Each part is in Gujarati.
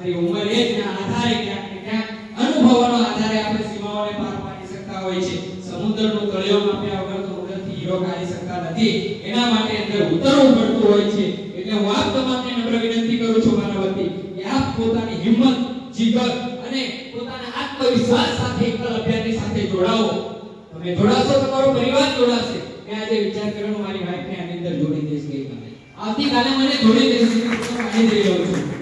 મારી ઉંમર એજના આધારે ક્યાંક ને ક્યાંક અનુભવોના આધારે આપણે સીમાઓને પાર પાડી શકતા હોય છે. સમુદ્રનું તળિયું માપ્યા વગર તો ઉંદરથી હીરો કાઢી શકતા નથી. એના માટે અંદર ઉતરવું પડતું હોય છે. એટલે હું આપ તમામને નમ્ર વિનંતી કરું છું મારા વતી કે આપ પોતાની હિંમત જીગર અને પોતાના આત્મવિશ્વાસ સાથે એકલ અભિયાનની સાથે જોડાઓ તમે જોડાશો, તમારો પરિવાર જોડાશે. મેં આજે વિચાર કર્યો મારી વાઈફને આની અંદર જોડી દઈશ ગઈકાલે આવતીકાલે મને જોડી દઈશ હું આવી રહ્યો છું.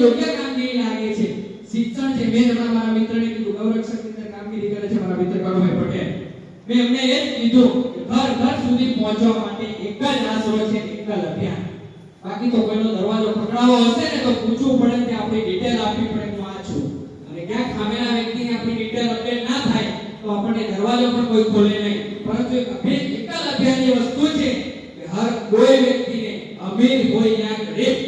યોગ્ય કામગીરી લાગે છે. શિક્ષણ છે, મેં હમણાં મારા મિત્રને કીધું ગૌરક્ષક અંદર કામગીરી કરે છે, મારા મિત્ર કનુભાઈ પટેલ. મેં એમને એ જ કીધું ઘર ઘર સુધી પહોંચવા માટે એક જ આશરો છે એકલ અભિયાન. બાકી તો કોઈનો દરવાજો પકડાવો હશે ને તો પૂછવું પડે કે આપણી ડિટેલ આપવી પડે હું આ છું. અને ક્યાંક ખામેલા વ્યક્તિને આપણી ડિટેલ અપડેટ ના થાય, તો આપણને દરવાજો પણ કોઈ ખોલે નહીં. પરંતુ એક અભિયાન એકલ અભિયાનની વસ્તુ છે કે હર કોઈ વ્યક્તિને અમીર હોય યા ગરીબ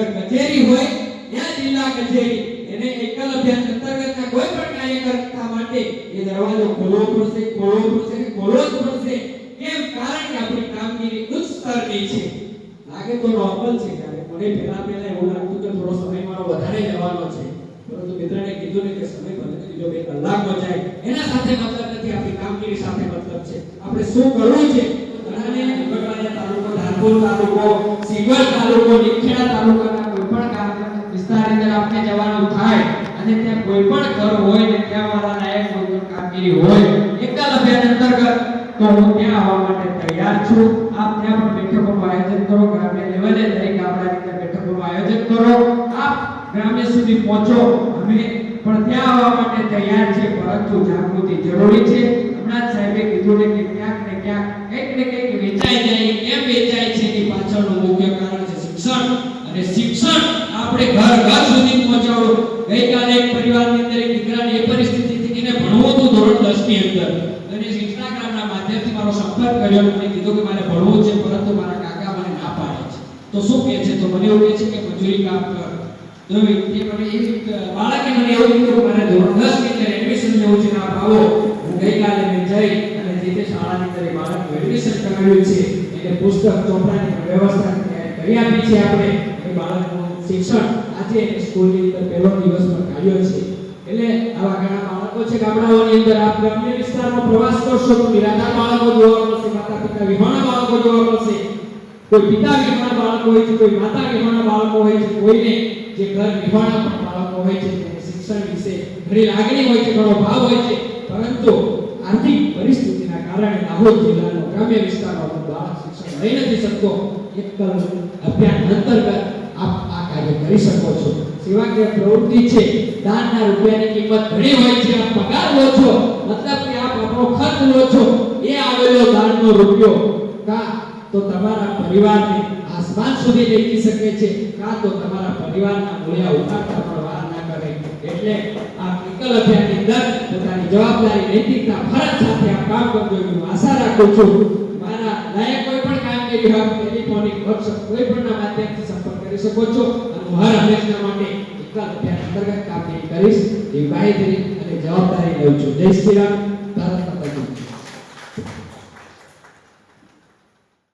કલેક્ટર કચેરી હોય, ત્યાં જિલ્લા કચેરી. એને એકલ અભિયાન અંતર્ગતના કોઈ પણ કાર્યકર્તા માટે એ દરવાજો ખોલવો પડશે ખોલવો પડશે ખોલવો જ પડશે. કેમ? કારણ કે આપણી કામગીરી ઉચ્ચ સ્તરની છે. લાગે તો નોર્મલ છે ત્યારે મને પહેલા પહેલા એવું લાગતું કે થોડો સમય મારો વધારે લેવાનો છે. પરંતુ મિત્રને કીધું ને કે સમય ભલે ત્રીજો બે કલાકમાં જાય, એના સાથે મતલબ નથી, આપણી કામગીરી સાથે મતલબ છે. આપણે શું કરવું છે? તાલુકો તાલુકો, સિવલ તાલુકો, નીખેડા તાલુકાના કોઈ પણ ગામ વિસ્તારની અંદર જવાનું થાય અને ત્યાં કોઈ પણ ઘર હોય ને ત્યાં લાયક કોઈ કામગીરી હોય એકલ અભિયાન અંતર્ગત તો હું ત્યાં આવવા માટે તૈયાર છું. આપ ત્યાં પણ બેઠકોનું આયોજન કરો, ગ્રામ્ય લેવલે દરેક ગામડાની અંદર બેઠકોનું આયોજન કરો. આપ ગ્રામ્ય સુધી પહોંચો. અમે પણ ત્યાં આવવા માટે તૈયાર છે પરંતુ જાગૃતિ જરૂરી છે. હમણાં સાહેબે કીધું કે ક્યાંક ને ક્યાંક કંઈક ને કંઈક વેચાઈ જાય. પાછળનું મુખ્ય કારણ છે શિક્ષણ. અને શિક્ષણ આપણે ઘર ઘર સુધી પહોંચાડો ગઈકાલે એક પરિવારની અંદર એક દીકરાની એ પરિસ્થિતિ હતી કે ભણવું હતું ધોરણ 10 ની અંદર. અને ઇન્સ્ટાગ્રામના માધ્યમથી મારો સંપર્ક કર્યો અને કીધું કે મારે ભણવું છે, પરંતુ મારા કાકા મને ના પાડે છે. તો શું કહે છે? તો મને એવું કહે છે કે મજૂરી કામ કર. બાળકે મને એવું કીધું મારે ધોરણ 10 ની અંદર એડમિશન લેવું છે આપ આવો. હું ગઈકાલે જઈ અને જે તે શાળાની અંદર બાળક એડમિશન કરાવ્યું છે. એને પુસ્તક ચોપડાની વ્યવસ્થા કરી આપી છે આપણે. એ બાળકનું શિક્ષણ આજે સ્કૂલની અંદર પહેલો દિવસ કાઢ્યો છે. એટલે આવા ઘણા બાળકો છે ગામડાઓની અંદર આપ ગ્રામ્ય વિસ્તારમાં પ્રવાસ કરશો તો નિરાધાર બાળકો જોવા મળશે માતા પિતા વિહોણા બાળકો જોવા મળશે. કોઈ પિતા વિહોણા બાળકો હોય છે, કોઈ માતા વિહોણા બાળકો હોય છે, કોઈને જે ઘર વિહોણા બાળકો હોય છે શિક્ષણ વિશે ઘણી લાગણી હોય છે, ઘણો ભાવ હોય છે. પરંતુ આર્થિક પરિસ્થિતિના કારણે દાહોદ જિલ્લાનો ગ્રામ્ય વિસ્તારમાં બાળક લઈ નથી શકતો. એકલ અભિયાન અંતર્ગત આપ આ કાર્ય કરી શકો છો. સેવાકીય પ્રવૃત્તિ છે, દાનના રૂપિયાની કિંમત ઘણી હોય છે, આપ પગાર લો છો, મતલબ કે આપ આપણો ખર્ચ લો છો, એ આવેલો દાનનો રૂપિયો. કા તો તમારા પરિવારને આસમાન સુધી લઈ શકે છે, કા તો તમારા પરિવારના મૂલ્યા ઉતારતા પણ વાર ના કરે. એટલે આ એકલ અભિયાનની અંદર પોતાની જવાબદારી, નૈતિકતા, ફરજ સાથે આ કામ કરજો એવી આશા રાખું છું. મારા લાયક પણ કામગીરી હોય ટેલિફોનિક વોટ્સએપ કોઈ પણના માધ્યમથી સંપર્ક કરી શકો છો. અને હું હર માટે એકલા અભ્યાસ અંતર્ગત કામગીરી કરીશ. એવી માહિતી અને જવાબદારી લઉં છું. જય શ્રી રામ.